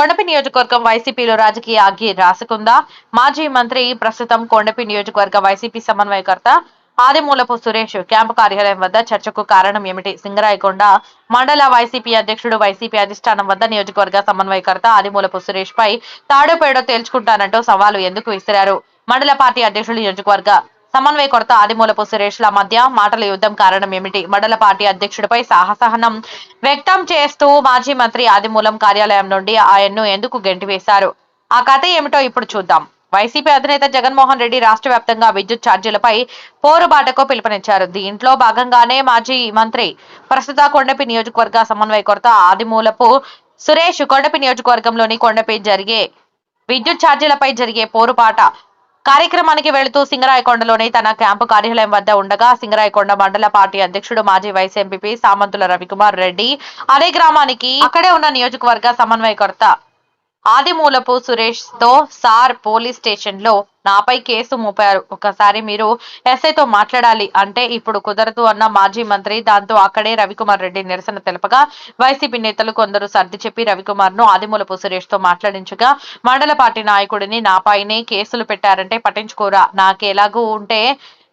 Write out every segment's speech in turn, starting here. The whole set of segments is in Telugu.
కొండపి నియోజకవర్గం వైసీపీలో రాజకీయ అగ్గి రాసుకుందా? మాజీ మంత్రి ప్రస్తుతం కొండపి నియోజకవర్గ వైసీపీ సమన్వయకర్త ఆదిమూలపు సురేష్ క్యాంపు కార్యాలయం వద్ద చర్చకు కారణం ఏమిటి? సింగరాయకొండ మండల వైసీపీ అధ్యక్షుడు వైసీపీ అధిష్టానం వద్ద నియోజకవర్గ సమన్వయకర్త ఆదిమూలపు సురేష్ పై తాడోపేడో తేల్చుకుంటానంటూ సవాలు ఎందుకు విసిరారు? మండల పార్టీ అధ్యక్షుడు నియోజకవర్గ సమన్వయకర్త ఆదిమూలపు సురేష్ల మధ్య మాటల యుద్ధం కారణం ఏమిటి? మండల పార్టీ అధ్యక్షుడిపై సాహసహనం వ్యక్తం చేస్తూ మాజీ మంత్రి ఆదిమూలం కార్యాలయం నుండి ఆయన్ను ఎందుకు గెంటివేశారు? ఆ కథ ఏమిటో ఇప్పుడు చూద్దాం. వైసీపీ అధినేత జగన్మోహన్ రెడ్డి రాష్ట్ర వ్యాప్తంగా విద్యుత్ ఛార్జీలపై పోరుబాటకు పిలుపునిచ్చారు. దీంట్లో భాగంగానే మాజీ మంత్రి ప్రస్తుత కొండపి నియోజకవర్గ సమన్వయకర్త ఆదిమూలపు సురేష్ కొండపి నియోజకవర్గంలోని కొండపి జరిగే విద్యుత్ ఛార్జీలపై జరిగే పోరుపాట కార్యక్రమానికి వెళుతూ సింగరాయకొండలోని తన క్యాంపు కార్యాలయం వద్ద ఉండగా సింగరాయకొండ మండల పార్టీ అధ్యక్షుడు మాజీ వైస్ ఎంపీపీ సామంతుల రవికుమార్ రెడ్డి అదే గ్రామానికి అక్కడే ఉన్న నియోజకవర్గ సమన్వయకర్త ఆదిమూలపు సురేష్తో సార్ పోలీస్ స్టేషన్లో నాపై కేసు మోపారు. ఒకసారి మీరు ఎస్ఐతో మాట్లాడాలి అంటే ఇప్పుడు కుదరదు అన్న మాజీ మంత్రి దాంతో అక్కడే రవికుమార్ రెడ్డి నిరసన తెలపగా వైసీపీ నేతలు కొందరు సర్ది చెప్పి రవికుమార్ను ఆదిమూలపు సురేష్తో మాట్లాడించగా మండల పార్టీ నాయకుడిని నాపైనే కేసులు పెట్టారంటే పట్టించుకోరా. నాకెలాగూ ఉంటే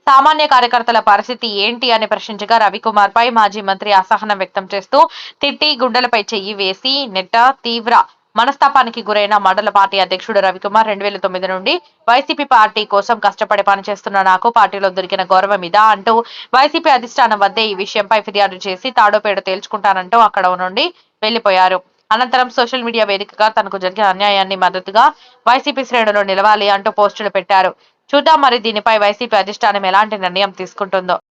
సామాన్య కార్యకర్తల పరిస్థితి ఏంటి అని ప్రశ్నించగా రవికుమార్ పై మాజీ మంత్రి అసహనం వ్యక్తం చేస్తూ తిట్టి గుండెలపై చెయ్యి వేసి నెట్ట తీవ్ర మనస్తాపానికి గురైన మండల పార్టీ అధ్యక్షుడు రవికుమార్ రెండు వేల తొమ్మిది నుండి వైసీపీ పార్టీ కోసం కష్టపడి పనిచేస్తున్న నాకు పార్టీలో దొరికిన గౌరవం ఇదా అంటూ వైసీపీ అధిష్టానం వద్దే ఈ విషయంపై ఫిర్యాదు చేసి తాడోపేడ తేల్చుకుంటానంటూ అక్కడ నుండి వెళ్ళిపోయారు అనంతరం సోషల్ మీడియా వేదికగా తనకు జరిగిన అన్యాయాన్ని మద్దతుగా వైసీపీ శ్రేణులు నిలవాలి అంటూ పోస్టులు పెట్టారు. చూద్దాం మరి దీనిపై వైసీపీ అధిష్టానం ఎలాంటి నిర్ణయం తీసుకుంటుందో.